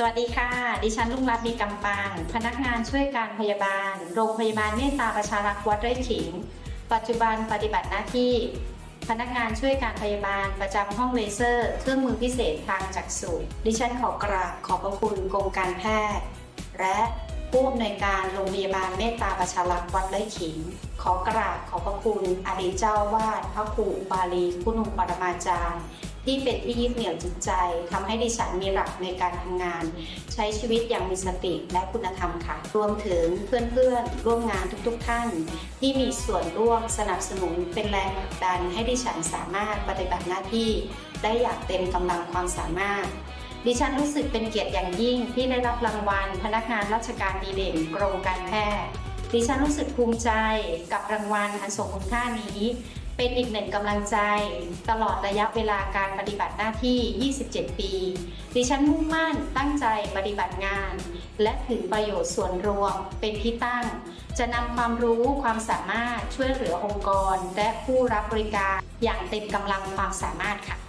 สวัสดีค่ะ ดิฉันลุงรัตน์มีกำปังพนักงานช่วยการพยาบาล โรงพยาบาลเมตตาประชารักษ์วัดไร่ขิง ปัจจุบันปฏิบัติหน้าที่ พนักงานช่วยการพยาบาลประจำห้องเลเซอร์ เครื่องมือพิเศษทางจักษุดิฉันขอกราบขอบพระคุณกรมการแพทย์ และผู้อำนวยการโรงพยาบาลเมตตาประชารักษ์วัดไร่ขิง ขอกราบขอบพระคุณอดีตเจ้าวาดพระครูบาลีคุณุปรมาจารย์ ที่เป็นที่ยึดเหนี่ยวจิตใจทำให้ดิฉันมีหลักในการทำงาน ใช้ชีวิตอย่างมีสติและคุณธรรมค่ะ รวมถึงเพื่อนๆร่วมงานทุกๆ ท่าน ที่มีส่วนร่วมสนับสนุนเป็นแรงผลักดัน ให้ดิฉันสามารถปฏิบัติหน้าที่ได้อย่างเต็มกำลังความสามารถดิฉันรู้สึกเป็นเกียรติอย่างยิ่งที่ได้รับรางวัล พนักงานราชการดีเด่นกรมการแพทย์ดิฉันรู้สึกภูมิใจกับรางวัลอันทรงคุณค่านี้ เป็นอีกหนึ่งกำลังใจ ตลอดระยะเวลาการปฏิบัติหน้าที่ 27 ปี ดิฉันมุ่งมั่นตั้งใจปฏิบัติงาน และถึงประโยชน์ส่วนรวมเป็นที่ตั้ง จะนำความรู้ความสามารถช่วยเหลือองค์กร และผู้รับบริการอย่างเต็มกำลังความสามารถค่ะ